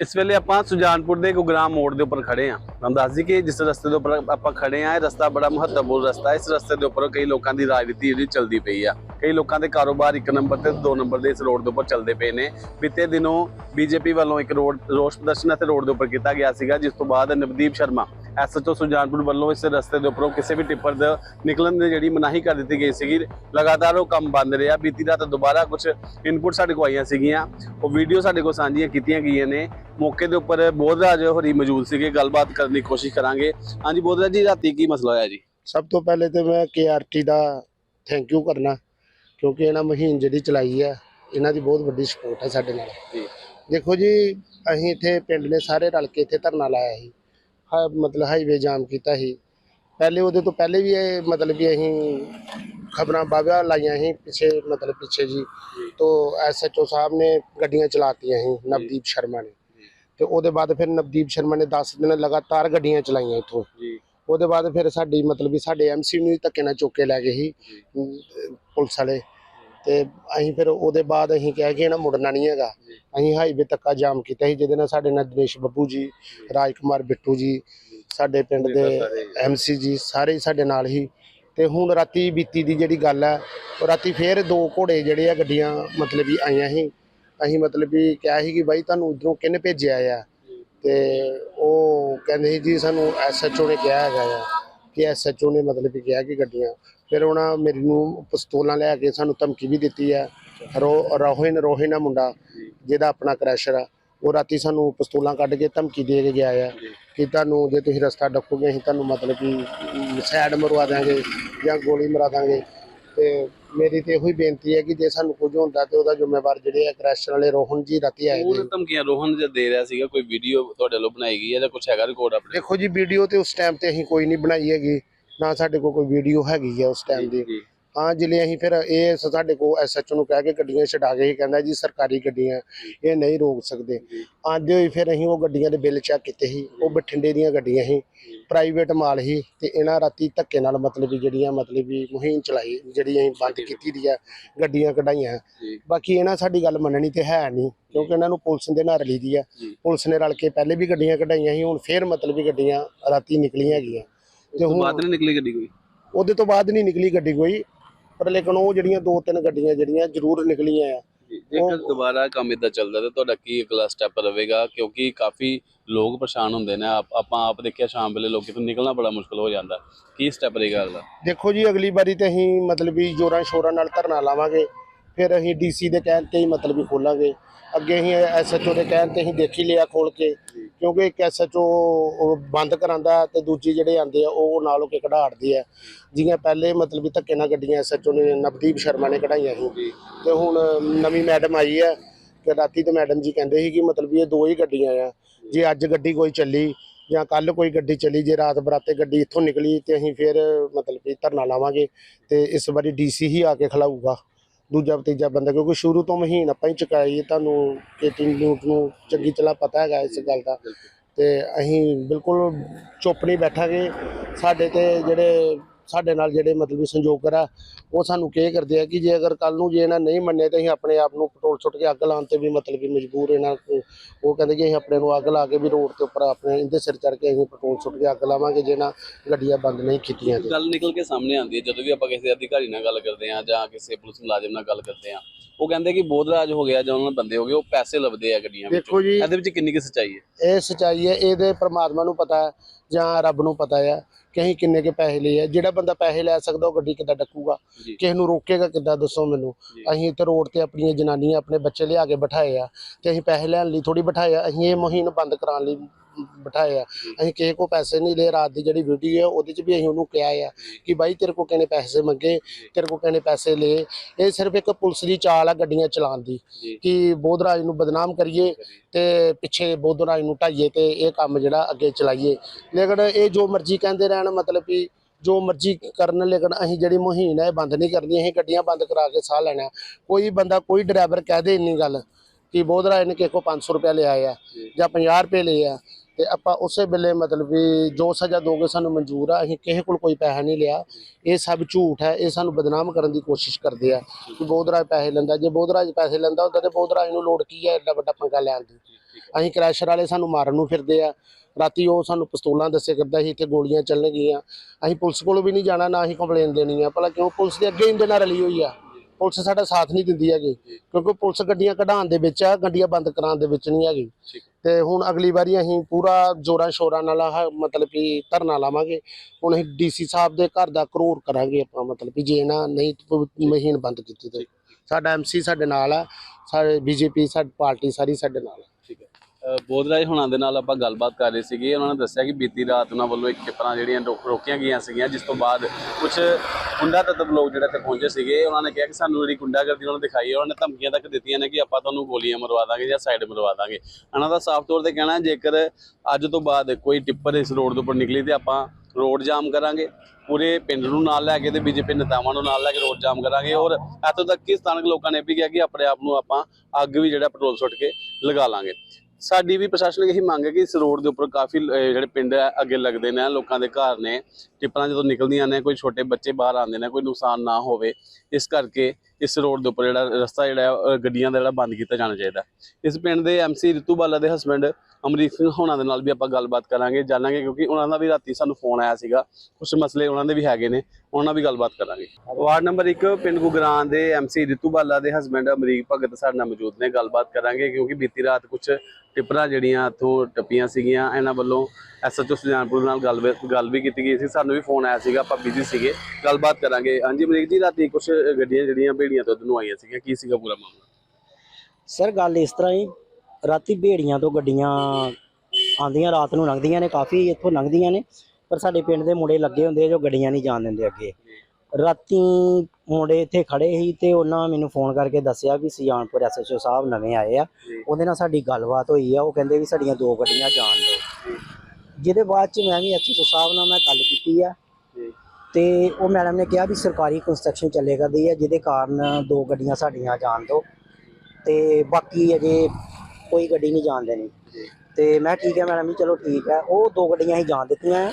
ਇਸ ਵੇਲੇ ਆਪਾਂ ਸੁਜਾਨਪੁਰ ਦੇ ਗੁਗਰਾਮ ਮੋੜ ਦੇ ਉੱਪਰ ਖੜੇ ਆ। ਤੁਹਾਨੂੰ ਦੱਸ ਦਈਏ ਕਿ ਜਿਸ ਰਸਤੇ ਦੇ ਉੱਪਰ ਆਪਾਂ ਖੜੇ ਆ, ਇਹ ਰਸਤਾ ਬੜਾ ਮਹੱਤਵਪੂਰਨ ਰਸਤਾ ਹੈ। ਇਸ ਰਸਤੇ ਦੇ ਉੱਪਰ ਕਈ ਲੋਕਾਂ ਦੀ ਰਾਜਨੀਤੀ ਜਿਹੜੀ ਚੱਲਦੀ ਪਈ ਆ। ਕਈ ਲੋਕਾਂ ਦੇ ਕਾਰੋਬਾਰ ਇੱਕ ਨੰਬਰ ਤੇ ਦੋ ਨੰਬਰ ਦੇ ਇਸ ਰੋਡ ਦੇ ਉੱਪਰ ਚੱਲਦੇ ਪਏ ਨੇ। ਬੀਤੇ ਦਿਨੋਂ ਬੀਜੇਪੀ ਵੱਲੋਂ ਇੱਕ ਰੋਡ ਰੋਸ ਪ੍ਰਦਰਸ਼ਨ ਅਤੇ ਰੋਡ ਦੇ ਉੱਪਰ ਕੀਤਾ ਗਿਆ ਸੀਗਾ, ਜਿਸ ਤੋਂ ਬਾਅਦ ਨਵਦੀਪ ਸ਼ਰਮਾ ਐਸਐਚਓ ਸੁਜਾਨਪੁਰ ਵੱਲੋਂ ਇਸ ਰਸਤੇ ਦੇ ਉੱਪਰੋਂ ਕਿਸੇ ਵੀ ਟਿੱਪਰ ਦੇ ਨਿਕਲਣ ਦੀ ਜਿਹੜੀ ਮਨਾਹੀ ਕਰ ਦਿੱਤੀ ਗਈ ਸੀਗੀ। ਲਗਾਤਾਰ ਉਹ ਕੰਮ ਬੰਦ ਰਿਹਾ। ਬੀਤੀ ਰਾਤ ਦੁਬਾਰਾ ਕੁਝ ਇਨਪੁਟ ਸਾਡੇ ਕੋਲ ਆਈਆਂ ਸੀਗੀਆਂ। ਉਹ ਵੀਡੀਓ ਸਾਡੇ ਕੋਲ ਸਾਂਝੀਆਂ ਕੀਤੀਆਂ ਗਈਆਂ ਨੇ। ਮੌਕੇ ਦੇ ਉੱਪਰ ਬੋਧਰਾਜ ਹੋਰੀ ਮੌਜੂਦ ਸੀਗੇ। ਗੱਲਬਾਤ ਕਰਨ ਦੀ ਕੋਸ਼ਿਸ਼ ਕਰਾਂਗੇ। ਹਾਂਜੀ ਬੋਧਰਾਜ ਜੀ ਰਾਤੀ ਕੀ ਮਸਲਾ ਹੋਇਆ ਜੀ? ਸਭ ਤੋਂ ਪਹਿਲੇ ਤੇ ਮੈਂ ਕੇਆਰਟੀ ਦਾ ਥੈਂਕ ਯੂ ਕਰਨਾ। ਕਿਉਂਕਿ ਇਹਨਾਂ ਮੁਹਿੰਮ ਜਿਹੜੀ ਚਲਾਈ ਹੈ ਇਹਨਾਂ ਦੀ ਬਹੁਤ ਵੱਡੀ ਸਪੋਰਟ ਹੈ ਸਾਡੇ ਨਾਲ। ਜੀ। ਦੇਖੋ ਜੀ ਅਸੀਂ ਇੱਥੇ ਪਿੰਡ ਨੇ ਸਾਰੇ ਰਲ ਕੇ ਇੱਥੇ ਧਰਨਾ ਲਾਇਆ ਸੀ। ਹਾਂ ਮਤਲਬ ਹਾਈਵੇ ਜਾਮ ਕੀਤਾ ਸੀ। ਪਹਿਲੇ ਉਹਦੇ ਤੋਂ ਪਹਿਲੇ ਵੀ ਇਹ ਮਤਲਬ ਵੀ ਅਸੀਂ ਖਬਰਾਂ ਬਾਬਿਆ ਲਾਈਆਂ ਸੀ ਪਿੱਛੇ ਮਤਲਬ ਪਿੱਛੇ ਜੀ। ਤੋਂ ਐਸਐਚਓ ਸਾਹਿਬ ਨੇ ਗੱਡੀਆਂ ਚਲਾਤੀਆਂ ਸੀ ਨਵਦੀਪ ਸ਼ਰਮਾ ਨੇ। ਤੇ ਉਹਦੇ ਬਾਅਦ ਫਿਰ ਨਵਦੀਪ ਸ਼ਰਮਾ ਨੇ 10 ਦਿਨ ਲਗਾਤਾਰ ਗੱਡੀਆਂ ਚਲਾਈਆਂ ਇੱਥੋਂ। ਜੀ। ਉਹਦੇ ਬਾਅਦ ਫਿਰ ਸਾਡੀ ਮਤਲਬ ਵੀ ਸਾਡੇ ਐਮਸੀ ਨੂੰ ਹੀ ਧੱਕੇ ਨਾਲ ਚੁੱਕ ਕੇ ਲੈ ਗਏ ਸੀ। ਅਮ, ਪੁਲਿਸ ਵਾਲੇ। ਤੇ ਅਸੀਂ ਫਿਰ ਉਹਦੇ ਬਾਅਦ ਅਸੀਂ ਕਿਹਾ ਕਿ ਇਹਨਾਂ ਮੁੜਨਾ ਨਹੀਂ ਹੈਗਾ। ਅਸੀਂ ਹਾਈਵੇ ਤੱਕਾ ਜਾਮ ਕੀਤਾ ਸੀ, ਜਿਹਦੇ ਨਾਲ ਸਾਡੇ ਨਾਲ ਦਿਨੇਸ਼ ਬੱਬੂ ਜੀ, ਰਾਜਕੁਮਾਰ ਬਿੱਟੂ ਜੀ, ਸਾਡੇ ਪਿੰਡ ਦੇ ਐਮਸੀ ਜੀ, ਸਾਰੇ ਸਾਡੇ ਨਾਲ ਹੀ ਤੇ ਹੁਣ ਰਾਤੀ ਬੀਤੀ ਦੀ ਜਿਹੜੀ ਗੱਲ ਹੈ, ਉਹ ਰਾਤੀ ਫੇਰ ਦੋ ਘੋੜੇ ਜਿਹੜੇ ਆ ਗੱਡੀਆਂ ਮਤਲਬ ਵੀ ਆਈਆਂ ਸੀ। ਅਸੀਂ ਮਤਲਬ ਵੀ ਕਿਹਾ ਸੀ ਕਿ ਬਾਈ ਤੁਹਾਨੂੰ ਉਧਰੋਂ ਕਿਹਨੇ ਭੇਜਿਆ ਆ? ਤੇ ਉਹ ਕਹਿੰਦੇ ਸੀ ਜੀ ਸਾਨੂੰ ਐਸਐਚਓ ਨੇ ਕਿਹਾ ਹੈਗਾ ਆ, ਕਿ ਐਸਐਚਓ ਨੇ ਮਤਲਬ ਕਿ ਕਿਹਾ ਕਿ ਗੱਡੀਆਂ ਫਿਰ ਉਹਨਾਂ ਮੇਰੀ ਨੂੰ ਪਿਸਤੌਲਾਂ ਲੈ ਕੇ ਸਾਨੂੰ ਧਮਕੀ ਵੀ ਦਿੱਤੀ ਹੈ। ਰੋ ਰੋਹਿਨ ਰੋਹਿਨ ਆ ਮੁੰਡਾ ਜਿਹਦਾ ਆਪਣਾ ਕ੍ਰੈਸ਼ਰ ਆ। ਉਹ ਰਾਤੀ ਸਾਨੂੰ ਪਿਸਤੌਲਾਂ ਕੱਢ ਕੇ ਧਮਕੀ ਦੇ ਕੇ ਗਿਆ ਆ ਕਿ ਤੁਹਾਨੂੰ ਜੇ ਤੁਸੀਂ ਰਸਤਾ ਡੱਕੋਗੇ ਅਸੀਂ ਤੁਹਾਨੂੰ ਮਤਲਬ ਕਿ ਸਾਈਡ ਮਰਵਾ ਦਾਂਗੇ ਜਾਂ ਗੋਲੀ ਮਰਾ ਦਾਂਗੇ ਤੇ ਮੇਰੀ ਤੇ ਇਹੋ ਹੀ ਬੇਨਤੀ ਹੈ ਕਿ ਜੇ ਸਾਨੂੰ ਕੁਝ ਹੁੰਦਾ ਤੇ ਉਹਦਾ ਜ਼ਿੰਮੇਵਾਰ ਜਿਹੜੇ ਆ ਕ੍ਰੈਸ਼ਰ ਵਾਲੇ ਰੋਹਨ ਜੀ ਰਾਤੀ ਆਏ ਉਹ ਨੇ। ਧਮਕੀਆਂ ਰੋਹਨ ਜੇ ਦੇ ਰਿਹਾ ਸੀਗਾ ਕੋਈ ਵੀਡੀਓ ਤੁਹਾਡੇ ਵੱਲੋਂ ਬਣਾਈ ਗਈ ਹੈ ਜਾਂ ਕੁਝ ਹੈਗਾ ਰਿਕਾਰਡ ਆਪਣੇ? ਦੇਖੋ ਜੀ ਵੀਡੀਓ ਤੇ ਉਸ ਟਾਈਮ ਤੇ ਅਸੀਂ ਕੋਈ ਨਹੀਂ ਬਣਾਈ ਹੈਗੀ। ਨਾ ਸਾਡੇ ਕੋਲ ਕੋਈ ਵੀਡੀਓ ਹੈਗੀ ਹੈ ਉਸ ਟਾਈਮ ਦੀ। ਹਾਂ ਜਿਲੇ ਅਸੀਂ ਫਿਰ ਇਹ ਸਾਡੇ ਕੋਲ ਐਸਐਚਓ ਨੂੰ ਕਹਿ ਕੇ ਗੱਡੀਆਂ ਛਡਾ ਸੀ ਕਹਿੰਦਾ ਜੀ ਸਰਕਾਰੀ ਗੱਡੀਆਂ ਇਹ ਨਹੀਂ ਰੋਕ ਸਕਦੇ। ਆਂਦੇ ਹੋਏ ਫਿਰ ਅਸੀਂ ਉਹ ਗੱਡੀਆਂ ਦੇ ਬਿੱਲ ਚੈੱਕ ਕੀਤੇ ਸੀ ਉਹ ਬਠਿੰਡੇ ਦੀਆਂ ਗੱਡੀਆਂ ਸੀ ਪ੍ਰਾਈਵੇਟ ਮਾਲ ਸੀ ਤੇ ਇਹਨਾਂ ਰਾਤੀ ਧੱਕੇ ਨਾਲ ਮਤਲਬ ਵੀ ਜਿਹੜੀਆਂ ਮਤਲਬ ਵੀ ਮੁਹਿੰਮ ਚਲਾਈ ਜਿਹੜੀ ਅਸੀਂ ਬੰਦ ਕੀਤੀ ਦੀ ਆ ਗੱਡੀਆਂ ਕਢਾਈਆਂ। ਬਾਕੀ ਇਹਨਾਂ ਸਾਡੀ ਗੱਲ ਮੰਨਣੀ ਤੇ ਹੈ ਨਹੀਂ ਕਿਉਂਕਿ ਇਹਨਾਂ ਨੂੰ ਪੁਲਿਸ ਦੇ ਨਾਲ ਰਲੀ ਦੀ ਆ। ਪੁਲਿਸ ਨੇ ਰਲ ਕੇ ਪਹਿਲੇ ਵੀ ਗੱਡੀਆਂ ਕਢਾਈਆਂ ਸੀ ਹੁਣ ਫੇਰ ਮਤਲਬ ਵੀ ਗੱਡੀਆਂ ਰਾਤੀ ਨਿਕਲੀਆਂ ਹੈਗੀਆਂ ਤੇ ਬਾਅਦ ਨਹੀਂ ਨਿਕਲੀ ਗੱਡੀ ਕੋਈ? ਉਹਦੇ ਤੋਂ ਬਾਅਦ ਨਹੀਂ ਨਿਕਲੀ ਗੱਡੀ ਕੋਈ ਪਰ ਲੇਕਿਨ ਉਹ ਜਿਹੜੀਆਂ ਦੋ ਤਿੰਨ ਗੱਡੀਆਂ ਜਿਹੜੀਆਂ ਜ਼ਰੂਰ ਨਿਕਲੀਆਂ ਆ। ਜੇਕਰ ਦੁਬਾਰਾ ਕੰਮ ਇਦਾਂ ਚੱਲਦਾ ਤਾਂ ਤੁਹਾਡਾ ਕੀ ਅਗਲਾ ਸਟੈਪ ਰਹੇਗਾ? ਕਿਉਂਕਿ ਕਾਫੀ ਲੋਕ ਪਰੇਸ਼ਾਨ ਹੁੰਦੇ ਨੇ। ਆਪਾਂ ਆਪ ਦੇਖਿਆ ਸ਼ਾਮ ਵੇਲੇ ਲੋਕੀ ਤੋਂ ਨਿਕਲਣਾ ਬੜਾ ਮੁਸ਼ਕਲ ਹੋ ਜਾਂਦਾ। ਕੀ ਸਟੈਪ ਰਹੇਗਾ ਅਗਲਾ? ਦੇਖੋ ਜੀ ਅਗਲੀ ਵਾਰੀ ਤੇ ਅਸੀਂ ਮਤਲਬ ਵੀ ਜੋਰਾਂ ਸ਼ੋਰਾਂ ਨਾਲ ਧਰਨਾ ਲਾਵਾਂਗੇ। ਫਿਰ ਅਸੀਂ ਡੀਸੀ ਦੇ ਕਹਿਣ ਤੇ ਹੀ ਮਤਲਬ ਵੀ ਖੋਲਾਂਗੇ। ਅੱਗੇ ਅਸੀਂ ਐਸਐਚਓ ਦੇ ਕਹਿਣ ਤੇ ਅਸੀਂ ਦੇਖ ਹੀ ਲਿਆ ਖੋਲ ਕੇ ਕਿਉਂਕਿ ਇੱਕ ਐਸਐਚਓ ਬੰਦ ਕਰਾਂਦਾ ਤੇ ਦੂਜੀ ਜਿਹੜੇ ਆਂਦੇ ਆ ਉਹ ਨਾਲ ਹੋ ਕੇ ਕਢਾੜਦੇ ਆ। ਜਿਵੇਂ ਪਹਿਲੇ ਮਤਲਬ ਵੀ ਧੱਕੇ ਨਾਲ ਗੱਡੀਆਂ ਐਸਐਚਓ ਨੇ ਨਵਦੀਪ ਸ਼ਰਮਾ ਨੇ ਕਢਾਈਆਂ ਸੀ। ਤੇ ਹੁਣ ਨਵੀਂ ਮੈਡਮ ਆਈ ਹੈ ਕਿ ਰਾਤੀ ਤੇ ਮੈਡਮ ਜੀ ਕਹਿੰਦੇ ਸੀ ਕਿ ਮਤਲਬ ਇਹ ਦੋ ਹੀ ਗੱਡੀਆਂ ਆ ਜੇ ਅੱਜ ਗੱਡੀ ਕੋਈ ਚੱਲੀ ਜਾਂ ਕੱਲ ਕੋਈ ਗੱਡੀ ਚੱਲੀ ਜੇ ਰਾਤ ਬਰਾਤੇ ਗੱਡੀ ਇੱਥੋਂ ਨਿਕਲੀ ਤੇ ਅਸੀਂ ਫਿਰ ਮਤਲਬ ਕਿ ਧਰਨਾ ਲਾਵਾਂਗੇ ਤੇ ਇਸ ਵਾਰੀ ਡੀਸੀ ਹੀ ਆ ਕੇ ਖਲਾਊਗਾ। ਦੂਜਾ ਤੀਜਾ ਬੰਦਾ ਕਿਉਂਕਿ ਸ਼ੁਰੂ ਤੋਂ ਮਹੀਨ ਆਪਾਂ ਹੀ ਚੁਕਾਈ ਤੁਹਾਨੂੰ ਕੇਟੀ ਨਿਊਟ ਨੂੰ ਚੰਗੀ ਤਰ੍ਹਾਂ ਪਤਾ ਹੈਗਾ ਇਸ ਗੱਲ ਦਾ। ਤੇ ਅਸੀਂ ਬਿਲਕੁਲ ਚੁੱਪ ਨਹੀਂ ਬੈਠਾਂਗੇ। ਸਾਡੇ ਤੇ ਜਿਹੜੇ ਸਾਡੇ ਨਾਲ ਜਿਹੜੇ ਮਤਲਬ ਵੀ ਆ ਉਹ ਸਾਨੂੰ ਕੀ ਕਰਦੇ ਆ ਕਿ ਜੇ ਅਗਰ ਕੱਲ ਨੂੰ ਜੇ ਇਹਨਾਂ ਨਹੀਂ ਮੰਨੇ ਤੇ ਅਸੀਂ ਆਪਣੇ ਆਪ ਨੂੰ ਪੈਟਰੋਲ ਸੁੱਟ ਕੇ ਅੱਗ ਲਾਉਣ ਤੇ ਵੀ ਮਤਲਬ ਵੀ ਮਜਬੂਰ ਇਹਨਾਂ। ਉਹ ਕਹਿੰਦੇ ਕਿ ਅਸੀਂ ਆਪਣੇ ਨੂੰ ਅੱਗ ਲਾ ਕੇ ਵੀ ਰੋਡ ਤੇ ਉੱਪਰ ਆਪਣੇ ਇਹਦੇ ਸਿਰ ਚੜ ਕੇ ਅਸੀਂ ਪੈਟਰੋਲ ਸੁੱਟ ਕੇ ਅੱਗ ਲਾਵਾਂਗੇ ਜੇ ਨਾ ਗੱਡੀਆਂ ਬੰਦ ਨਹੀਂ ਕੀਤੀਆਂ ਤੇ ਗੱਲ ਨਿਕਲ ਕੇ ਸਾਹਮਣੇ ਆਉਂਦੀ ਹੈ ਜਦੋਂ ਵੀ ਆਪਾਂ ਕਿਸੇ ਅਧਿਕਾਰੀ ਨਾਲ ਗੱਲ ਕਰਦੇ ਹਾਂ ਜਾਂ ਕਿਸੇ ਪੁਲਿਸ ਮੁਲਾਜ਼ਮ ਨਾਲ ਗੱਲ ਕਰਦੇ ਹਾਂ ਉਹ ਕਹਿੰਦੇ ਕਿ ਬੋਧਰਾਜ ਹੋ ਗਿਆ ਜਾਂ ਉਹਨਾਂ ਬੰਦੇ ਹੋ ਗਏ ਉਹ ਪੈਸੇ ਲੱਭਦੇ ਆ ਗੱਡੀਆਂ ਵਿੱਚੋਂ। ਦੇਖੋ ਜੀ। ਇਹਦੇ ਵਿੱਚ ਕਿੰਨੀ ਕੀ ਸੱਚਾਈ ਹੈ? ਇਹ ਸਚਾਈ ਹੈ ਇਹਦੇ ਪ੍ਰਮਾਤਮਾ ਨੂੰ ਪਤਾ ਹੈ ਜਾਂ ਰੱਬ ਨੂੰ ਪਤਾ ਹੈ ਕਿ ਅਸੀਂ ਕਿੰਨੇ ਕੇ ਪੈਸੇ ਲਏ ਆ ਜਿਹੜਾ ਬੰਦਾ ਪੈਸੇ ਲੈ ਸਕਦਾ ਉਹ ਗੱਡੀ ਕਿੱਦਾਂ ਡੱਕੂਗਾ। ਕਿਸੇ ਨੂੰ ਰੋਕੇਗਾ ਕਿੱਦਾਂ ਦੱਸੋ ਮੈਨੂੰ। ਅਸੀਂ ਇੱਥੇ ਰੋਡ ਤੇ ਆਪਣੀਆਂ ਜਨਾਨੀਆਂ ਆਪਣੇ ਬੱਚੇ ਲਿਆ ਕੇ ਬਿਠਾਏ ਆ ਤੇ ਅਸੀਂ ਪੈਸੇ ਲੈਣ ਲਈ ਥੋੜੀ ਬਿਠਾਏ ਆ ਅਸੀਂ ਇਹ ਮੁਹਿੰਮ ਬੰਦ ਕਰਾਉਣ ਲਈ ਬਿਠਾਏ ਆ। ਅਸੀਂ ਕਿਸੇ ਕੋ ਪੈਸੇ ਨਹੀਂ ਲਏ ਰਾਤ ਦੀ ਜਿਹੜੀ ਵੀਡੀਓ ਹੈ ਉਹਦੇ 'ਚ ਵੀ ਅਸੀਂ ਉਹਨੂੰ ਕਿਹਾ ਆ ਕਿ ਬਾਈ ਤੇਰੇ ਕੋ ਕਿਹਨੇ ਪੈਸੇ ਮੰਗੇ ਤੇਰੇ ਕੋ ਕਿਹਨੇ ਪੈਸੇ ਲਏ। ਇਹ ਸਿਰਫ ਇੱਕ ਪੁਲਿਸ ਦੀ ਚਾਲ ਆ ਗੱਡੀਆਂ ਚਲਾਉਣ ਦੀ ਕਿ ਬੋਧਰਾਜ ਨੂੰ ਬਦਨਾਮ ਕਰੀਏ ਤੇ ਪਿੱਛੇ ਬੋਧਰਾਜ ਨੂੰ ਢਾਈਏ ਤੇ ਇਹ ਕੰਮ ਜਿਹੜਾ ਅੱਗੇ ਚਲਾਈਏ। ਲੇਕਿਨ ਇਹ ਜੋ ਮਰਜ਼ੀ ਕਹਿੰਦੇ ਰਹਿਣ ਮਤਲਬ ਕਿ ਜੋ ਮਰਜ਼ੀ ਕਰਨ ਲੇਕਿਨ ਅਸੀਂ ਜਿਹੜੀ ਮੁਹਿੰਮ ਹੈ ਇਹ ਬੰਦ ਨਹੀਂ ਕਰਨੀ। ਅਸੀਂ ਗੱਡੀਆਂ ਬੰਦ ਕਰਾ ਕੇ ਸਾਹ ਲੈਣਾ ਕੋਈ ਬੰਦਾ ਕੋਈ ਡਰਾਈਵਰ ਕਹਿ ਦੇ ਇੰਨੀ ਗੱਲ ਕਿ ਬੋਧਰਾਜ ਨੇ ਕਿਸੇ ਕੋ 500 ਰੁਪਏ ਲਿਆ ਆ ਜਾਂ। 50 ਰੁਪਏ ਲਏ ਆ। ਤੇ ਆਪਾਂ ਉਸੇ ਵੇਲੇ ਮਤਲਬ ਵੀ ਜੋ ਸਜ਼ਾ ਦੋਗੇ ਸਾਨੂੰ ਮਨਜ਼ੂਰ ਆ, ਅਸੀਂ ਕਿਸੇ ਕੋਲ ਕੋਈ ਪੈਸਾ ਨਹੀਂ ਲਿਆ। ਇਹ ਸਭ ਝੂਠ ਹੈ, ਇਹ ਸਾਨੂੰ ਬਦਨਾਮ ਕਰਨ ਦੀ ਕੋਸ਼ਿਸ਼ ਕਰਦੇ ਆ ਕਿ ਬੋਧਰਾਜ ਪੈਸੇ ਲੈਂਦਾ। ਜੇ ਬੋਧਰਾਜ ਪੈਸੇ ਲੈਂਦਾ ਹੁੰਦਾ ਤੇ ਬੋਧਰਾਜ ਨੂੰ ਲੋੜ ਕੀ ਹੈ ਐਡਾ ਵੱਡਾ ਪੰਗਾ ਲੈਣ ਦੀ? ਅਸੀਂ ਕ੍ਰੈਸ਼ਰ ਵਾਲੇ ਸਾਨੂੰ ਮਾਰਨ ਨੂੰ ਫਿਰਦੇ ਆ। ਰਾਤੀ ਉਹ ਸਾਨੂੰ ਪਿਸਤੌਲਾਂ ਦੱਸੇ ਕਰਦਾ ਸੀ, ਇੱਥੇ ਗੋਲੀਆਂ ਚੱਲਣਗੀਆਂ। ਅਸੀਂ ਪੁਲਿਸ ਕੋਲ ਵੀ ਨਹੀਂ ਜਾਣਾ, ਨਾ ਅਸੀਂ ਕੰਪਲੇਨ ਦੇਣੀ ਆ। ਭਲਾ ਕਿਉਂ? ਪੁਲਿਸ ਦੇ ਅੱਗੇ ਹੀ ਇਹਦੇ ਨਾਲ ਰਲੀ ਹੋਈ ਆ। ਪੁਲਿਸ ਸਾਡਾ ਸਾਥ ਨਹੀਂ ਦਿੰਦੀ ਹੈਗੀ। ਕਿਉਂਕਿ ਪੁਲਿਸ ਗੱਡੀਆਂ ਕਢਾਉਣ ਦੇ ਵਿੱਚ ਆ ਗੱਡੀਆਂ ਬੰਦ ਕਰਾਉਣ ਦੇ ਵਿੱਚ ਨਹੀਂ ਹੈਗੀ। ਤੇ ਹੁਣ ਅਗਲੀ ਵਾਰੀ ਅਸੀਂ ਪੂਰਾ ਜੋਰਾਂ ਸ਼ੋਰਾਂ ਨਾਲ ਮਤਲਬ ਕਿ ਧਰਨਾ ਲਾਵਾਂਗੇ। ਹੁਣ ਅਸੀਂ ਡੀਸੀ ਸਾਹਿਬ ਦੇ ਘਰ ਦਾ ਕਰੋਰ ਕਰਾਂਗੇ ਆਪਾਂ ਮਤਲਬ ਕਿ ਜੇ ਨਾ ਨਹੀਂ ਮਹੀਨ ਬੰਦ ਕੀਤੀ ਤੇ ਸਾਡਾ ਐਮਸੀ ਸਾਡੇ ਨਾਲ ਆ ਸਾਰੇ ਬੀਜੇਪੀ ਸਾਡੀ ਪਾਰਟੀ ਸਾਰੀ ਸਾਡੇ ਨਾਲ ਆ। ਬੋਧਰਾਜ ਹੁਣਾਂ ਦੇ ਨਾਲ ਆਪਾਂ ਗੱਲਬਾਤ ਕਰ ਰਹੇ ਸੀਗੇ। ਉਹਨਾਂ ਨੇ ਦੱਸਿਆ ਕਿ ਬੀਤੀ ਰਾਤ ਉਹਨਾਂ ਵੱਲੋਂ ਇੱਕ ਟਿੱਪਰਾਂ ਜਿਹੜੀਆਂ ਰੋਕ- ਰੋਕੀਆਂ ਗਈਆਂ ਸੀਗੀਆਂ, ਜਿਸ ਤੋਂ ਬਾਅਦ ਕੁਝ ਗੁੰਡਾ ਤੱਤਵ ਲੋਕ ਜਿਹੜੇ ਇੱਥੇ ਪਹੁੰਚੇ ਸੀਗੇ, ਉਹਨਾਂ ਨੇ ਕਿਹਾ ਕਿ ਸਾਨੂੰ ਜਿਹੜੀ ਗੁੰਡਾਗਰਦੀ ਉਹਨਾਂ ਨੇ ਦਿਖਾਈ ਹੈ, ਉਹਨਾਂ ਨੇ ਧਮਕੀਆਂ ਤੱਕ ਦਿੱਤੀਆਂ ਨੇ ਕਿ ਆਪਾਂ ਤੁਹਾਨੂੰ ਗੋਲੀਆਂ ਮਰਵਾ ਦਾਂਗੇ ਜਾਂ ਸਾਈਡ ਮਰਵਾ ਦਾਂਗੇ। ਇਹਨਾਂ ਦਾ ਸਾਫ਼ ਤੌਰ ਤੇ ਕਹਿਣਾ ਜੇਕਰ ਅੱਜ ਤੋਂ ਬਾਅਦ ਕੋਈ ਟਿੱਪਰ ਇਸ ਰੋਡ ਦੇ ਉੱਪਰ ਨਿਕਲੀ ਤੇ ਆਪਾਂ ਰੋਡ ਜਾਮ ਕਰਾਂਗੇ, ਪੂਰੇ ਪਿੰਡ ਨੂੰ ਨਾਲ ਲੈ ਕੇ ਤੇ ਬੀਜੇਪੀ ਨੇਤਾਵਾਂ ਨੂੰ ਨਾਲ ਲੈ ਕੇ ਰੋਡ ਜਾਮ ਕਰਾਂਗੇ ਔਰ ਇੱਥੋਂ ਤੱਕ ਕਿ ਸਥਾਨਕ ਲੋਕਾਂ ਨੇ ਇਹ ਵੀ ਕਿਹਾ ਕਿ ਆਪਣੇ ਆਪ ਨੂੰ ਆਪਾਂ ਅੱਗ ਵੀ ਜਿਹੜਾ ਪੈਟਰੋਲ ਸੁੱਟ ਕੇ ਲਗਾ ਲਾਂਗੇ। ਸਾਡੀ ਵੀ ਪ੍ਰਸ਼ਾਸਨ ਇਹੀ ਮੰਗ ਹੈ ਕਿ ਇਸ ਰੋਡ ਦੇ ਉੱਪਰ ਕਾਫੀ ਜਿਹੜੇ ਪਿੰਡ ਹੈ ਅੱਗੇ ਲੱਗਦੇ ਨੇ, ਲੋਕਾਂ ਦੇ ਘਰ ਨੇ, ਟਿੱਪਰਾਂ ਜਦੋਂ ਨਿਕਲਦੀਆਂ ਨੇ, ਕੋਈ ਛੋਟੇ ਬੱਚੇ ਬਾਹਰ ਆਉਂਦੇ ਨੇ, ਕੋਈ ਨੁਕਸਾਨ ਨਾ ਹੋਵੇ, ਇਸ ਕਰਕੇ ਇਸ ਰੋਡ ਦੇ ਉੱਪਰ ਜਿਹੜਾ ਰਸਤਾ ਜਿਹੜਾ ਗੱਡੀਆਂ ਦਾ ਜਿਹੜਾ ਬੰਦ ਕੀਤਾ ਜਾਣਾ ਚਾਹੀਦਾ ਇਸ ਪਿੰਡ ਦੇ ਐਮਸੀ ਰਿਤੂ ਬਾਲਾ ਦੇ ਹਸਬੰਡ ਅਮਰੀਕ ਸਿੰਘ ਹੋਣਾ ਦੇ ਨਾਲ ਵੀ ਆਪਾਂ ਗੱਲਬਾਤ ਕਰਾਂਗੇ, ਜਾਣਾਂਗੇ, ਕਿਉਂਕਿ ਉਹਨਾਂ ਦਾ ਵੀ ਰਾਤੀ ਸਾਨੂੰ ਫੋਨ ਆਇਆ ਸੀਗਾ। ਕੁਝ ਮਸਲੇ ਉਹਨਾਂ ਦੇ ਵੀ ਹੈਗੇ ਨੇ, ਉਹਨਾਂ ਨਾਲ ਵੀ ਗੱਲਬਾਤ ਕਰਾਂਗੇ। ਵਾਰਡ ਨੰਬਰ 1 ਪਿੰਡ ਗੁਗਰਾਂ ਦੇ ਐਮਸੀ ਰਿਤੂ ਬਾਲਾ ਦੇ ਹਸਬੰਡ ਅਮਰੀਕ ਭਗਤ ਸਾਡੇ ਨਾਲ ਮੌਜੂਦ ਨੇ, ਗੱਲਬਾਤ ਕਰਾਂਗੇ, ਕਿਉਂਕਿ ਬੀਤੀ ਰਾਤ ਕੁਝ ਟਿੱਪਰਾਂ ਜਿਹੜੀਆਂ ਇੱਥੋਂ ਟੱਪੀਆਂ ਸੀਗੀਆਂ, ਇਹਨਾਂ ਵੱਲੋਂ ਐਸਐਚਓ ਸੁਜਾਨਪੁਰ ਨਾਲ ਗੱਲ ਵੀ- ਗੱਲ ਵੀ ਕੀਤੀ ਗਈ ਸੀ, ਸਾਨੂੰ ਵੀ ਫੋਨ ਆਇਆ ਸੀਗਾ, ਆਪਾਂ ਬਿਜ਼ੀ ਸੀਗੇ, ਗੱਲਬਾਤ ਕਰਾਂਗੇ। ਹਾਂਜੀ ਅਮਰੀਕ ਜੀ, ਰਾਤੀ ਕੁਝ ਗੱਡੀਆਂ ਜਿਹੜੀਆਂ ਭੇੜੀਆਂ ਤੋਂ ਨੂੰ ਆਈਆਂ ਸੀਗੀਆਂ, ਕੀ ਸੀਗਾ ਪੂਰਾ ਮਾਮਲਾ? ਸਰ, ਗੱਲ ਇਸ ਤਰ੍ਹਾਂ ਹੀ ਰਾਤੀ ਬੇੜੀਆਂ ਤੋਂ ਗੱਡੀਆਂ ਆਂਦੀਆਂ ਰਾਤ ਨੂੰ ਲੰਘਦੀਆਂ ਨੇ, ਕਾਫੀ ਇੱਥੋਂ ਲੰਘਦੀਆਂ ਨੇ, ਪਰ ਸਾਡੇ ਪਿੰਡ ਦੇ ਮੁੰਡੇ ਲੱਗੇ ਹੁੰਦੇ ਆ ਜੋ ਗੱਡੀਆਂ ਨਹੀਂ ਜਾਣ ਦਿੰਦੇ ਅੱਗੇ। ਰਾਤੀ ਮੁੰਡੇ ਇੱਥੇ ਖੜੇ ਸੀ ਤੇ ਉਹਨਾਂ ਮੈਨੂੰ ਫੋਨ ਕਰਕੇ ਦੱਸਿਆ ਵੀ ਸਿਆਣਪੁਰ ਐਸਐਚਓ ਸਾਹਿਬ ਨਵੇਂ ਆਏ ਆ। ਉਹਦੇ ਨਾਲ ਸਾਡੀ ਗੱਲਬਾਤ ਹੋਈ ਆ, ਉਹ ਕਹਿੰਦੇ ਵੀ ਸਾਡੀਆਂ ਦੋ ਗੱਡੀਆਂ ਜਾਣ ਦਿਓ। ਜਿਹਦੇ ਬਾਅਦ ਚ ਮੈਂ ਵੀ ਐਸਐਚਓ ਸਾਹਿਬ ਨਾਲ ਮੈਂ ਗੱਲ ਕੀਤੀ ਆ। ਜੀ ਤੇ ਉਹ ਮੈਡਮ ਨੇ ਕਿਹਾ ਵੀ ਸਰਕਾਰੀ ਕੰਸਟਰਕਸ਼ਨ ਚੱਲੇ ਕਰਦੀ ਹੈ ਜਿਹਦੇ ਕਾਰਨ ਦੋ ਗੱਡੀਆਂ ਸਾਡੀਆਂ ਜਾਣ ਦੋ ਤੇ ਬਾਕੀ ਅਜੇ ਕੋਈ ਗੱਡੀ ਨਹੀਂ ਜਾਣ ਦੇਣੀ ਤੇ ਮੈਂ ਠੀਕ ਹੈ ਮੈਡਮ ਜੀ ਚਲੋ ਠੀਕ ਹੈ ਉਹ ਦੋ ਗੱਡੀਆਂ ਹੀ ਜਾਣ ਦਿੱਤੀਆਂ।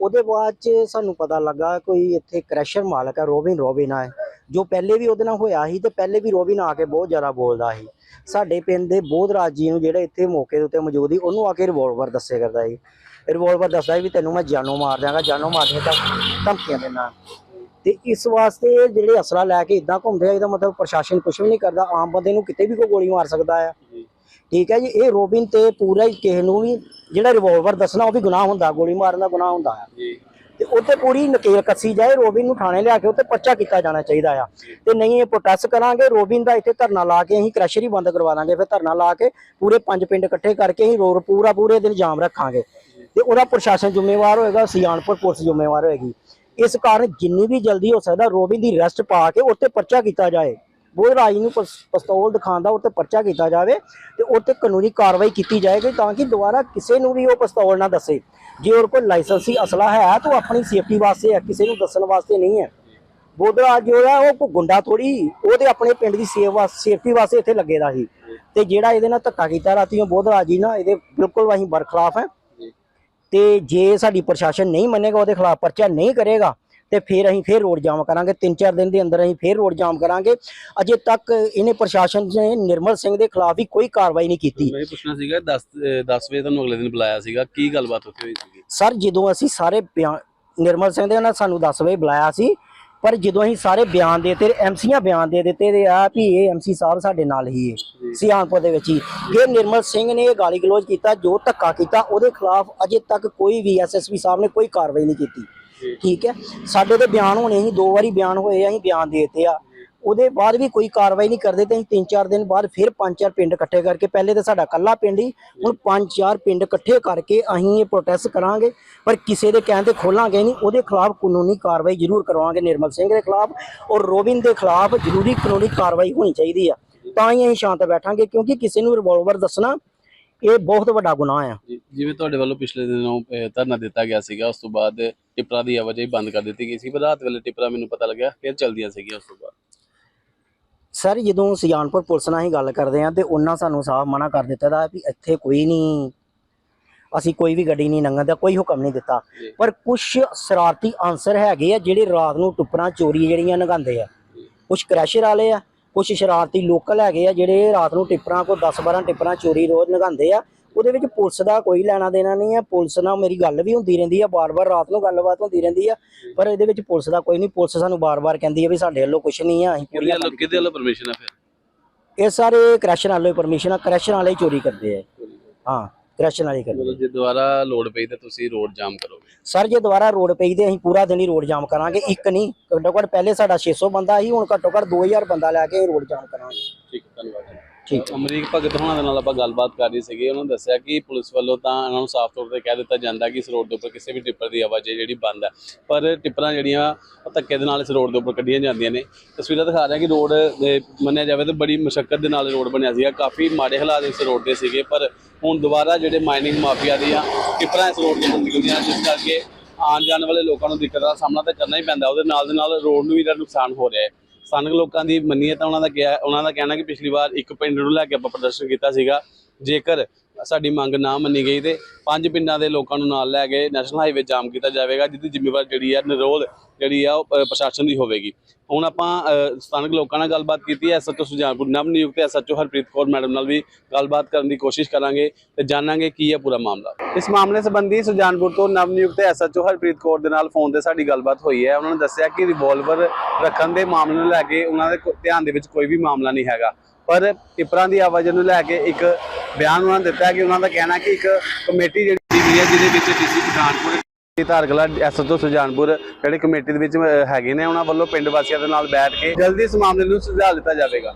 ਉਹਦੇ ਬਾਅਦ ਚ ਸਾਨੂੰ ਪਤਾ ਲੱਗਾ ਕੋਈ ਇੱਥੇ ਕ੍ਰੈਸ਼ਰ ਮਾਲਕ ਹੈ ਰੋਬਿਨ ਰੋਬਿਨ ਹੈ ਜੋ ਪਹਿਲੇ ਵੀ ਉਹਦੇ ਨਾਲ ਹੋਇਆ ਸੀ ਤੇ ਪਹਿਲੇ ਵੀ ਰੋਬਿਨ ਆ ਕੇ ਬਹੁਤ ਜ਼ਿਆਦਾ ਬੋਲਦਾ ਸੀ। ਸਾਡੇ ਪਿੰਡ ਦੇ ਬੋਧਰਾਜ ਜੀ ਨੂੰ ਜਿਹੜੇ ਇੱਥੇ ਮੌਕੇ ਦੇ ਉੱਤੇ ਮੌਜੂਦ ਸੀ ਉਹਨੂੰ ਆ ਕੇ ਰਿਵੋਲਵਰ ਦੱਸੇ ਕਰਦਾ ਸੀ। ਰਿਵੋਲਵਰ ਦੱਸਦਾ ਵੀ ਤੈਨੂੰ ਮੈਂ ਜਾਨੋਂ ਮਾਰ ਦਿਆਂਗਾ ਜਾਨੋਂ ਮਾਰ ਦਿਆਂ ਤਾਂ ਧਮਕੀਆਂ ਦੇਣਾ ਤੇ ਇਸ ਵਾਸਤੇ ਜਿਹੜੇ ਅਸਲਾ ਲੈ ਕੇ ਇਦਾਂ ਘੁੰਮਦੇ ਆ ਇਹਦਾ ਮਤਲਬ ਪ੍ਰਸ਼ਾਸਨ ਕੁਝ ਵੀ ਨਹੀਂ ਕਰਦਾ। ਆਮ ਬੰਦੇ ਨੂੰ ਕਿਤੇ ਵੀ ਕੋਈ ਗੋਲੀ ਮਾਰ ਸਕਦਾ ਆ। ਠੀਕ ਹੈ ਜੀ ਇਹ ਰੋਬਿਨ ਤੇ ਪੂਰਾ ਹੀ ਕਿਸੇ ਨੂੰ ਵੀ ਜਿਹੜਾ ਰਿਵੋਲਵਰ ਦੱਸਣਾ ਉਹ ਵੀ ਗੁਨਾਹ ਹੁੰਦਾ ਗੋਲੀ ਮਾਰਨ ਦਾ ਗੁਨਾਹ ਹੁੰਦਾ ਆ। ਜੀ। ਤੇ ਉੱਤੇ ਪੂਰੀ ਨਕੇਲ ਕੱਸੀ ਜਾਏ ਰੋਬਿਨ ਨੂੰ ਥਾਣੇ ਲਿਆ ਕੇ ਉੱਤੇ ਪਰਚਾ ਕੀਤਾ ਜਾਣਾ ਚਾਹੀਦਾ ਆ। ਤੇ ਨਹੀਂ ਇਹ ਪ੍ਰੋਟੈਸਟ ਕਰਾਂਗੇ ਰੋਬਿਨ ਦਾ ਇੱਥੇ ਧਰਨਾ ਲਾ ਕੇ ਅਸੀਂ ਕ੍ਰੈਸ਼ਰ ਹੀ ਬੰਦ ਕਰਵਾ ਦਾਂਗੇ ਫਿਰ ਧਰਨਾ ਲਾ ਕੇ ਪੂਰੇ ਪੰਜ ਪਿੰਡ ਇਕੱਠੇ ਕਰਕੇ ਅਸੀਂ ਰੋਡ ਪੂਰਾ ਪੂਰੇ ਦਿਨ ਜਾਮ ਰੱਖਾਂਗੇ। ਤੇ ਉਹਦਾ ਪ੍ਰਸ਼ਾਸਨ ਜ਼ਿੰਮੇਵਾਰ ਹੋਏਗਾ ਸਿਆਣਪੁਰ ਪੁਲਿਸ ਜ਼ਿੰਮੇਵਾਰ ਹੋਏਗੀ। ਇਸ ਕਾਰਨ ਜਿੰਨੀ ਵੀ ਜਲਦੀ ਹੋ ਸਕਦਾ ਰੋਬਿਨ ਦੀ ਅਰੈਸਟ ਪਾ ਕੇ ਉੱਤੇ ਪਰਚਾ ਕੀਤਾ ਜਾਏ। ਬੋਧ ਰਾਜ ਨੂੰ ਪਸ- ਪਿਸਤੌਲ ਦਿਖਾਉਂਦਾ ਉੱਤੇ ਪਰਚਾ ਕੀਤਾ ਜਾਵੇ ਤੇ ਉੱਤੇ ਕਾਨੂੰਨੀ ਕਾਰਵਾਈ ਕੀਤੀ ਜਾਏਗੀ ਤਾਂ ਕਿ ਦੁਬਾਰਾ ਕਿਸੇ ਨੂੰ ਵੀ ਉਹ ਪਿਸਤੌਲ ਨਾ ਦੱਸੇ। ਜੇ ਉਹ ਕੋਲ ਲਾਇਸੈਂਸੀ ਅਸਲਾ ਹੈ ਤਾਂ ਆਪਣੀ ਸੇਫਟੀ ਵਾਸਤੇ ਹੈ ਕਿਸੇ ਨੂੰ ਦੱਸਣ ਵਾਸਤੇ ਨਹੀਂ ਹੈ। ਬੋਧਰਾਜ ਜੋ ਹੈ ਉਹ ਕੋਈ ਗੁੰਡਾ ਥੋੜੀ ਉਹ ਤੇ ਆਪਣੇ ਪਿੰਡ ਦੀ ਸੇਵਾ ਸੇਫਟੀ ਵਾਸਤੇ ਇੱਥੇ ਲੱਗੇ ਦਾ ਸੀ। ਤੇ ਜਿਹੜਾ ਇਹਦੇ ਨਾਲ ਧੱਕਾ ਕੀਤਾ ਰਾਤੀ ਉਹ ਬੋਧਰਾਜ ਜੀ ਨਾ ਇਹਦੇ ਬਿਲਕੁਲ ਅਸੀਂ ਬਰਖਲਾਫ ਹੈ। ਤੇ ਜੇ ਸਾਡੀ ਪ੍ਰਸ਼ਾਸਨ ਨਹੀਂ ਮੰਨੇਗਾ ਉਹਦੇ ਖਿਲਾਫ ਪਰਚਾ ਨਹੀਂ ਕਰੇਗਾ ਤੇ ਫਿਰ ਅਸੀਂ ਫਿਰ ਰੋਡ ਜਾਮ ਕਰਾਂਗੇ ਤਿੰਨ ਚਾਰ ਦਿਨ ਦੇ ਅੰਦਰ ਅਸੀਂ ਫਿਰ ਰੋਡ ਜਾਮ ਕਰਾਂਗੇ। ਅਜੇ ਤੱਕ ਇਹਨੇ ਪ੍ਰਸ਼ਾਸਨ ਨੇ ਨਿਰਮਲ ਸਿੰਘ ਦੇ ਖਿਲਾਫ ਵੀ ਕੋਈ ਕਾਰਵਾਈ ਨਹੀਂ ਕੀਤੀ। ਮੈਂ ਪੁੱਛਣਾ ਸੀਗਾ 10 10 ਵਜੇ ਤੁਹਾਨੂੰ ਅਗਲੇ ਦਿਨ ਬੁਲਾਇਆ ਸੀਗਾ ਕੀ ਗੱਲਬਾਤ ਉੱਥੇ ਹੋਈ ਸੀਗੀ? ਸਰ ਜਦੋਂ ਅਸੀਂ ਸਾਰੇ ਨਿਰਮਲ ਸਿੰਘ ਦੇ ਨਾਲ ਸਾਨੂੰ 10 ਵਜੇ ਬੁਲਾਇਆ ਸੀ ਪਰ ਜਦੋਂ ਅਸੀਂ ਸਾਰੇ ਬਿਆਨ ਦੇ ਦਿੱਤੇ ਐਮਸੀਆਂ ਬਿਆਨ ਦੇ ਦਿੱਤੇ ਤੇ ਆ ਵੀ ਇਹ ਐਮਸੀ ਸਾਹਿਬ ਸਾਡੇ ਨਾਲ ਹੀ ਹੈ ਸਿਆਣਪੁਰ ਦੇ ਵਿੱਚ ਹੀ। ਇਹ ਨਿਰਮਲ ਸਿੰਘ ਨੇ ਇਹ ਗਾਲੀ ਗਲੋਚ ਕੀਤਾ ਜੋ ਧੱਕਾ ਕੀਤਾ ਉਹਦੇ ਖਿਲਾਫ ਅਜੇ ਤੱਕ ਕੋਈ ਵੀ ਐਸਐਸਪੀ ਸਾਹਿਬ ਨੇ ਕੋਈ ਕਾਰਵਾਈ ਨਹੀਂ ਕੀਤੀ। ਠੀਕ ਹੈ? ਸਾਡੇ ਤੇ ਬਿਆਨ ਹੋਣੇ ਸੀ ਦੋ ਵਾਰੀ ਬਿਆਨ ਹੋਏ ਅਸੀਂ ਬਿਆਨ ਦੇ ਦਿੱਤੇ ਆ। ਉਹਦੇ ਬਾਅਦ ਵੀ ਕੋਈ ਕਾਰਵਾਈ ਨਹੀਂ ਕਰਦੇ ਤੇ ਅਸੀਂ ਤਿੰਨ ਚਾਰ ਦਿਨ ਬਾਅਦ ਫਿਰ ਪੰਜ ਚਾਰ ਪਿੰਡ ਇਕੱਠੇ ਕਰਕੇ ਪਹਿਲੇ ਤਾਂ ਸਾਡਾ ਕੱਲਾ ਪਿੰਡ ਹੀ ਹੁਣ ਪੰਜ ਚਾਰ ਪਿੰਡ ਇਕੱਠੇ ਕਰਕੇ ਅਸੀਂ ਇਹ ਪ੍ਰੋਟੈਸਟ ਕਰਾਂਗੇ ਪਰ ਕਿਸੇ ਦੇ ਕਹਿਣ ਤੇ ਖੋਲਾਂਗੇ ਨਹੀਂ ਉਹਦੇ ਖਿਲਾਫ ਕਾਨੂੰਨੀ ਕਾਰਵਾਈ ਜ਼ਰੂਰ ਕਰਵਾਵਾਂਗੇ ਨਿਰਮਲ ਸਿੰਘ ਦੇ ਖਿਲਾਫ ਔਰ ਰੋਬਿਨ ਦੇ ਖਿਲਾਫ ਜ਼ਰੂਰੀ ਕਾਨੂੰਨੀ ਕਾਰਵਾਈ ਹੋਣੀ ਚਾਹੀਦੀ ਆ। ਤਾਂ ਹੀ ਅਸੀਂ ਸ਼ਾਂਤ ਬੈਠਾਂਗੇ ਕਿਉਂਕਿ ਕਿਸੇ ਨੂੰ ਰਿਵੋਲਵਰ ਦੱਸਣਾ ਇਹ ਬਹੁਤ ਵੱਡਾ ਗੁਨਾਹ ਆ। ਜਿਵੇਂ ਤੁਹਾਡੇ ਵੱਲੋਂ ਪਿਛਲੇ ਦਿਨੋਂ ਧਰਨਾ ਦਿੱਤਾ ਗਿਆ ਸੀਗਾ ਉਸ ਤੋਂ ਬਾਅਦ ਟਿੱਪਰਾਂ ਦੀ ਆਵਾਜਾਈ ਬੰਦ ਕਰ ਦਿੱਤੀ ਗਈ ਸੀ ਪਰ ਰਾਤ ਵੇਲੇ ਟਿੱਪਰਾਂ ਮੈਨੂੰ ਪਤਾ ਲੱਗਿਆ ਫਿਰ ਚਲਦੀਆਂ ਸੀਗੀਆਂ ਉਸ ਤੋਂ ਬਾਅਦ। ਸਰ ਜਦੋਂ ਸਿਆਣਪੁਰ ਪੁਲਿਸ ਨਾਲ ਹੀ ਗੱਲ ਕਰਦੇ ਆ ਤੇ ਉਹਨਾਂ ਸਾਨੂੰ ਸਾਫ਼ ਮਨਾ ਕਰ ਦਿੱਤਾ ਦਾ ਵੀ ਇੱਥੇ ਕੋਈ ਨਹੀਂ ਅਸੀਂ ਕੋਈ ਵੀ ਗੱਡੀ ਨਹੀਂ ਲੰਘਣ ਦਾ ਕੋਈ ਹੁਕਮ ਨਹੀਂ ਦਿੱਤਾ। ਪਰ ਕੁਝ ਸ਼ਰਾਰਤੀ ਆਨਸਰ ਹੈਗੇ ਆ ਜਿਹੜੇ ਰਾਤ ਨੂੰ ਟੁੱਪਰਾਂ ਚੋਰੀ ਜਿਹੜੀਆਂ ਨਗਾਉਂਦੇ ਆ। ਕੁਝ ਕ੍ਰੈਸ਼ਰ ਵਾਲੇ ਆ ਕੁਝ ਸ਼ਰਾਰਤੀ ਲੋਕਲ ਹੈਗੇ ਆ ਜਿਹੜੇ ਰਾਤ ਨੂੰ ਟਿੱਪਰਾਂ ਕੋ 10 12 ਟਿੱਪਰਾਂ ਚੋਰੀ ਰੋਜ਼ ਲਗਾਉਂਦੇ ਆ ਉਹਦੇ ਵਿੱਚ ਪੁਲਿਸ ਦਾ ਕੋਈ ਲੈਣਾ ਦੇਣਾ ਨਹੀਂ ਆ ਪੁਲਿਸ ਨਾਲ ਮੇਰੀ ਗੱਲ ਵੀ ਹੁੰਦੀ ਰਹਿੰਦੀ ਆ ਬਾਰ-ਬਾਰ ਰਾਤ ਨੂੰ ਗੱਲਬਾਤ ਹੁੰਦੀ ਰਹਿੰਦੀ ਆ ਪਰ ਇਹਦੇ ਵਿੱਚ ਪੁਲਿਸ ਦਾ ਕੋਈ ਨਹੀਂ। ਪੁਲਿਸ ਸਾਨੂੰ ਬਾਰ-ਬਾਰ ਕਹਿੰਦੀ ਆ ਵੀ ਸਾਡੇ ਵੱਲੋਂ ਕੁਝ ਨਹੀਂ ਆ ਅਸੀਂ ਪੂਰੀਆਂ ਕਿਹਦੇ ਵੱਲੋਂ ਪਰਮਿਸ਼ਨ ਹੈ ਫਿਰ? ਇਹ ਸਾਰੇ ਕ੍ਰੈਸ਼ਨ ਵਾਲੇ ਪਰਮਿਸ਼ਨ ਆ। ਕ੍ਰੈਸ਼ਨ ਵਾਲੇ ਹੀ ਚੋਰੀ ਕਰਦੇ ਆ। ਹਾਂ ਕ੍ਰੈਸ਼ਨ ਵਾਲੇ ਹੀ ਕਰਦੇ ਜੇ ਦੁਬਾਰਾ ਲੋਡ ਪਈ ਤਾਂ ਤੁਸੀਂ ਰੋਡ ਜਾਮ ਕਰੋਗੇ। ਸਰ ਜੇ ਦੁਬਾਰਾ ਰੋਡ ਪਈ ਤੇ ਅਸੀਂ ਪੂਰਾ ਦਿਨ ਹੀ ਰੋਡ ਜਾਮ ਕਰਾਂਗੇ। ਇੱਕ ਨਹੀਂ ਘੱਟੋ ਘੱਟ ਪਹਿਲੇ ਸਾਡਾ 600 ਬੰਦਾ ਸੀ ਹੁਣ ਘੱਟੋ ਘੱਟ 2000 ਬੰਦਾ ਲੈ ਕੇ ਰੋਡ ਜਾਮ ਕਰਾਂਗੇ। ਠੀਕ ਹੈ, ਧੰਨਵਾਦ ਠੀਕ। ਅਮਰੀਕ ਭਗਤ ਹੋਣਾ ਦੇ ਨਾਲ ਆਪਾਂ ਗੱਲਬਾਤ ਕਰ ਰਹੀ ਸੀਗੀ, ਉਹਨਾਂ ਨੇ ਦੱਸਿਆ ਕਿ ਪੁਲਿਸ ਵੱਲੋਂ ਤਾਂ ਇਹਨਾਂ ਨੂੰ ਸਾਫ਼ ਤੌਰ ਤੇ ਕਹਿ ਦਿੱਤਾ ਜਾਂਦਾ ਕਿ ਇਸ ਰੋਡ ਦੇ ਉੱਪਰ ਕਿਸੇ ਵੀ ਟਿੱਪਰ ਦੀ ਆਵਾਜਾਈ ਜਿਹੜੀ ਬੰਦ ਹੈ ਪਰ ਟਿੱਪਰਾਂ ਜਿਹੜੀਆਂ ਉਹ ਧੱਕੇ ਦੇ ਨਾਲ ਇਸ ਰੋਡ ਦੇ ਉੱਪਰ ਕੱਢੀਆਂ ਜਾਂਦੀਆਂ ਨੇ। ਤਸਵੀਰਾਂ ਦਿਖਾ ਰਿਹਾ ਕਿ ਰੋਡ ਮੰਨਿਆ ਜਾਵੇ ਤਾਂ ਬੜੀ ਮੁਸ਼ਕਲ ਦੇ ਨਾਲ ਰੋਡ ਬਣਿਆ ਸੀਗਾ। ਕਾਫੀ ਮਾੜੇ ਹਾਲਾਤ ਇਸ ਰੋਡ ਦੇ ਸੀਗੇ, ਪਰ ਹੁਣ ਦੁਬਾਰਾ ਜਿਹੜੇ ਮਾਈਨਿੰਗ ਮਾਫੀਆ ਦੀਆਂ ਟਿੱਪਰਾਂ ਇਸ ਰੋਡ ਦੇ ਉੱਪਰ ਨਿਕਲਦੀਆਂ, ਜਿਸ ਕਰਕੇ ਆਉਣ ਜਾਣ ਵਾਲੇ ਲੋਕਾਂ ਨੂੰ ਦਿੱਕਤਾਂ ਦਾ ਸਾਹਮਣਾ ਤਾਂ ਕਰਨਾ ਹੀ ਪੈਂਦਾ। ਉਹਦੇ ਨਾਲ ਦੇ ਨਾਲ ਰੋਡ ਨੂੰ ਵੀ ਇਹਦਾ ਨੁਕਸਾਨ ਹੋ ਰਿਹਾ ਹੈ। ਸਥਾਨਕ ਲੋਕਾਂ ਦੀ ਮੰਨੀਏ ਤਾਂ ਉਹਨਾਂ ਦਾ ਕਿਹਾ ਉਹਨਾਂ ਦਾ ਕਹਿਣਾ ਕਿ ਪਿਛਲੀ ਵਾਰ ਇੱਕ ਪਿੰਡ ਨੂੰ ਲੈ ਕੇ ਆਪਾਂ ਪ੍ਰਦਰਸ਼ਨ ਕੀਤਾ ਸੀਗਾ। ਜੇਕਰ ਸਾਡੀ ਮੰਗ ਨਾ ਮੰਨੀ ਗਈ ਤੇ ਪੰਜ ਪਿੰਡਾਂ ਦੇ ਲੋਕਾਂ ਨੂੰ ਨਾਲ ਲੈ ਕੇ ਨੈਸ਼ਨਲ ਹਾਈਵੇ ਜਾਮ ਕੀਤਾ ਜਾਵੇਗਾ, ਜਿਹਦੀ ਜ਼ਿੰਮੇਵਾਰ ਜਿਹੜੀ ਹੈ ਨਿਰੋਲ ਜਿਹੜੀ ਆ, ਉਹ ਪ੍ਰਸ਼ਾਸਨ ਦੀ ਹੋਵੇਗੀ। ਹੁਣ ਆਪਾਂ ਸਥਾਨਕ ਲੋਕਾਂ ਨਾਲ ਗੱਲਬਾਤ ਕੀਤੀ ਹੈ ਐਸਐਚਓ ਸੁਜਾਨਪੁਰ ਨਵ ਨਿਯੁਕਤ ਐਸਐਚਓ ਹਰਪ੍ਰੀਤ ਕੌਰ ਮੈਡਮ ਨਾਲ ਵੀ ਗੱਲਬਾਤ ਕਰਨ ਦੀ ਕੋਸ਼ਿਸ਼ ਕਰਾਂਗੇ ਤੇ ਜਾਣਾਂਗੇ ਕੀ ਹੈ ਪੂਰਾ ਮਾਮਲਾ। ਇਸ ਮਾਮਲੇ ਸੰਬੰਧੀ ਸੁਜਾਨਪੁਰ ਤੋਂ ਨਵ ਨਿਯੁਕਤ ਐਸਐਚਓ ਹਰਪ੍ਰੀਤ ਕੌਰ ਦੇ ਨਾਲ ਫੋਨ ਤੇ ਸਾਡੀ ਗੱਲਬਾਤ ਹੋਈ ਹੈ। ਉਹਨਾਂ ਨੇ ਦੱਸਿਆ ਕਿ ਰਿਵਾਲਵਰ ਰੱਖਣ ਦੇ ਮਾਮਲੇ ਨੂੰ ਲੈ ਕੇ ਉਹਨਾਂ ਦੇ ਧਿਆਨ ਦੇ ਵਿੱਚ ਕੋਈ ਵੀ ਮਾਮਲਾ ਨਹੀਂ ਹੈਗਾ। ਪਰ ਟਿੱਪਰਾਂ ਦੀ ਆਵਾਜਾਈ ਨੂੰ ਲੈ ਕੇ ਇੱਕ ਬਿਆਨ ਉਹਨਾਂ ਨੇ ਦਿੱਤਾ ਕਿ ਉਹਨਾਂ ਦਾ ਕਹਿਣਾ ਕਿ ਇੱਕ ਕਮੇਟੀ ਜਿਹੜੀ ਵੀ ਹੈ, ਜਿਹਦੇ ਵਿੱਚ ਡੀਸੀ ਪਠਾਨਕੋਟ ਇਹ ਧਾਰਕਲਾ ਐਸਐਚਓ ਸੁਜਾਨਪੁਰ ਜਿਹੜੀ ਕਮੇਟੀ ਦੇ ਵਿੱਚ ਹੈਗੇ ਨੇ, ਉਹਨਾਂ ਵੱਲੋਂ ਪਿੰਡ ਵਾਸੀਆਂ ਦੇ ਨਾਲ ਬੈਠ ਕੇ ਜਲਦੀ ਇਸ ਮਾਮਲੇ ਨੂੰ ਸੁਲਝਾ ਦਿੱਤਾ ਜਾਵੇਗਾ।